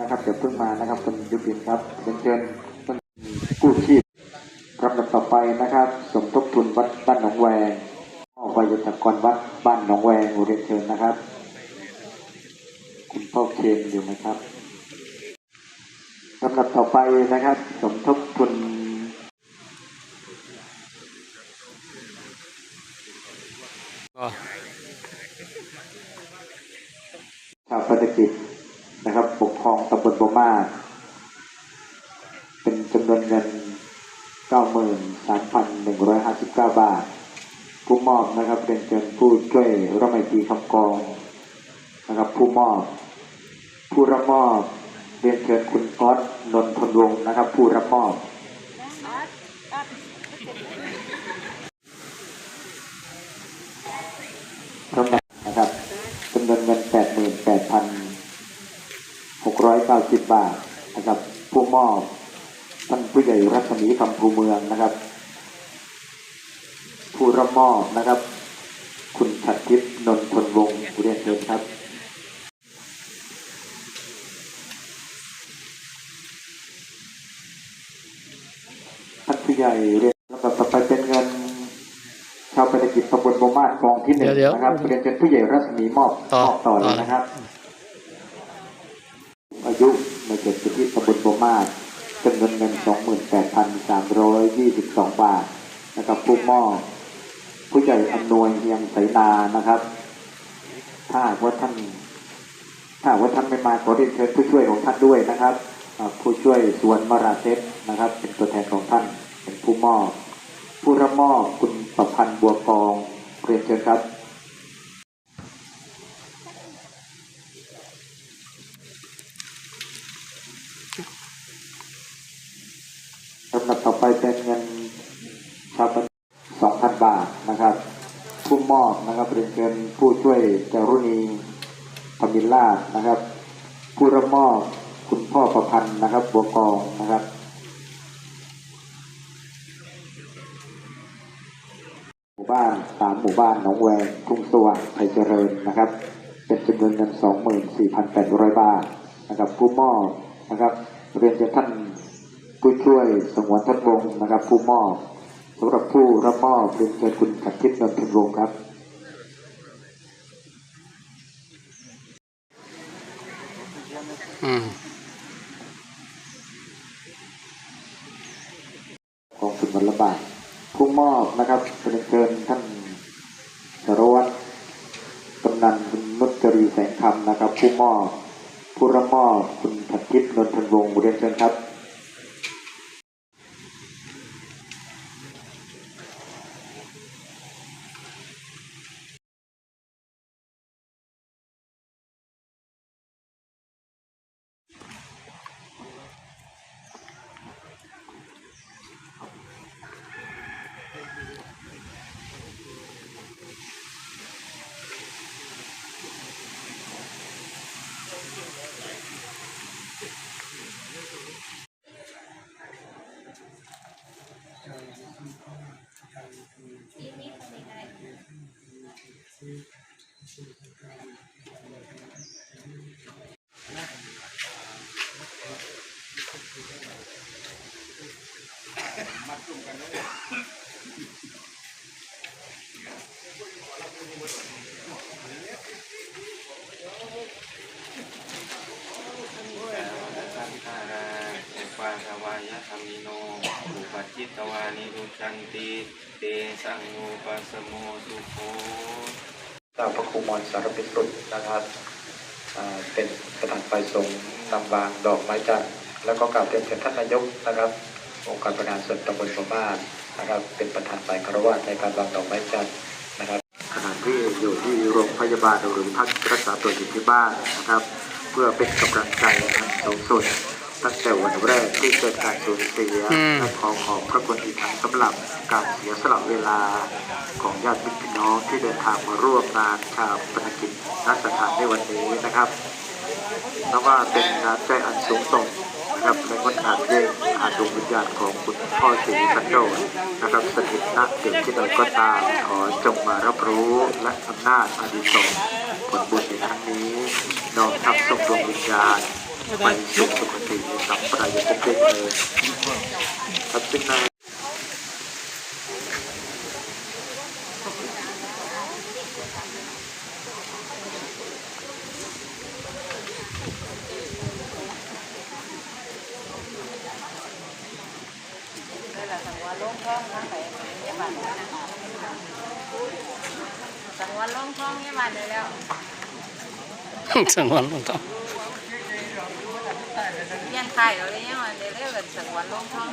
นะครับเดี๋ยวเพิ่งมานะครับคุณยุพินครับเรียนเชิญคุณกู้ชีพลำดับต่อไปนะครับ สมทบทุนวัดบ้านหนองแวงพ่อวัยตกรวัดบ้านหนองแวงเรียนเชิญนะครับ คุณพ่อเคนอยู่ไหมครับลำดับต่อไปนะครับ สมทบทุนก็ชาวปฏิกิจ ปกครองตำบลบมาเป็นจำนวนเงิน 93,159 บาท ผู้มอบนะครับเป็นเชิญผู้ช่วยรัไมตรีคำกองนะครับผู้มอบ ผู้รับมอบเรียนเชิญคุณก๊อตนนทนวงนะครับ ผู้รับมอบ พร้อมนะครับจำนวนเงิน 88,690บาทนะครับผู้มอบท่านผู้ใหญ่รัศมีคำภูเมืองนะครับ ผู้รับมอบนะครับ คุณชัดทิพย์นนทนวงศ์เรียนเชิญครับท่านผู้ใหญ่เรียนลำดับต่อไปเป็นเงินชาวปฏิกิจตำบลบมาศกองที่หนึ่งเดี๋ยวๆนะครับเรียนเชิญผู้ใหญ่รัศมีมอบต่อ มอบต่อเลต่ยอนะครับอายุใน เขตพื้นที่ตำบลบมาศจำนวนเงิน 28,322 บาทนะครับผู้มอบผู้ใหญ่อำนวยเฮียงไสนานะครับ ถ้าว่าท่านถ้าว่าท่านไม่มาขอเรียนเชิญผู้ช่วยของท่านด้วยนะครับ ผู้ช่วยสวนมาราเซฟนะครับ เป็นตัวแทนของท่านเป็นผู้มอบผู้รับมอบคุณประพันธ์บัวกองเรียนเชิญครับับ ต่อไปเป็นเงินชาวบ้าน2,000บาทนะครับผู้มอบนะครับเรียนเชิญผู้ช่วยจารุณีพมิลาศนะครับ ผู้รับมอบคุณพ่อประพันธ์นะครับบัวกองนะครับหมู่บ้านสามหมู่บ้านหนองแวงทุ่งสว่างไทยเจริญนะครับ เป็นจำนวนเงิน24,800บาทนะครับ ผู้มอบนะครับเรียนเชิญท่าน ผู้ช่วยสงวนทัศน์วงศ์นะครับ ผู้มอบสำหรับผู้รับมอบเรียนเชิญคุณขัดทิพย์นนทนวงศ์ครับอืมกองทุนวันละบาทผู้มอบนะครับเรียนเชิญท่านสารวัตรกำนันคุณนุชจรีแสงคำนะครับ ผู้มอบผู้รับมอบคุณขัดทิพย์นนทนวงศ์เรียนเชิญครับ สังขาราอุ ปาทวายธรรมิโนอุปจิตตวานิรุชันติเตสังโอปัสโมสุโภเจ้าพระครูมอนสารพิสุทธิ์นะครับอ่าเป็นประธานฝ่ายสงฆ์นำวางดอกไม้จันทร์แล้วก็กราบเรียนเชิญท่านนายกนะครับ องค์การบริหารส่วนตำบลสมมาศนะครับ เป็นประธานฝ่ายคารวะในการวางดอกไม้จันทร์นะครับขณะที่อยู่ที่โรงพยาบาลหรือพักรักษาตัวอยู่ที่บ้านนะครับ เพื่อเป็นกำลังใจอันสูงสุด ตั้งแต่วันแรกที่เกิดการสูญเสียอืม และขอขอบพระคุณอีกครั้งสำหรับการเสียสละเวลาของญาติมิตรพี่น้องที่เดินทางมาร่วมงานชาวปนกิจนักสถานในวันนี้นะครับนับว่าเป็นงานใจอันสูงส่งนะครับในวันอาจเย่งอาจดวงวิญญาณของคุณพ่อศรีสันโดษนะครับสถิตณจุดที่ใดก็ตามขอจงมารับรู้และอำนาจอานิสงส์ผลบุญในครั้งนี้น้อมทำส่งดวงวิญญาณไป สัมปรายภพเดครับเป็นนายสังวันลงท้องยี่บานเลยแล้ว สังวันลงท้อง เรียนไทยเราเรียนเร็วกันสักวันลงท้อง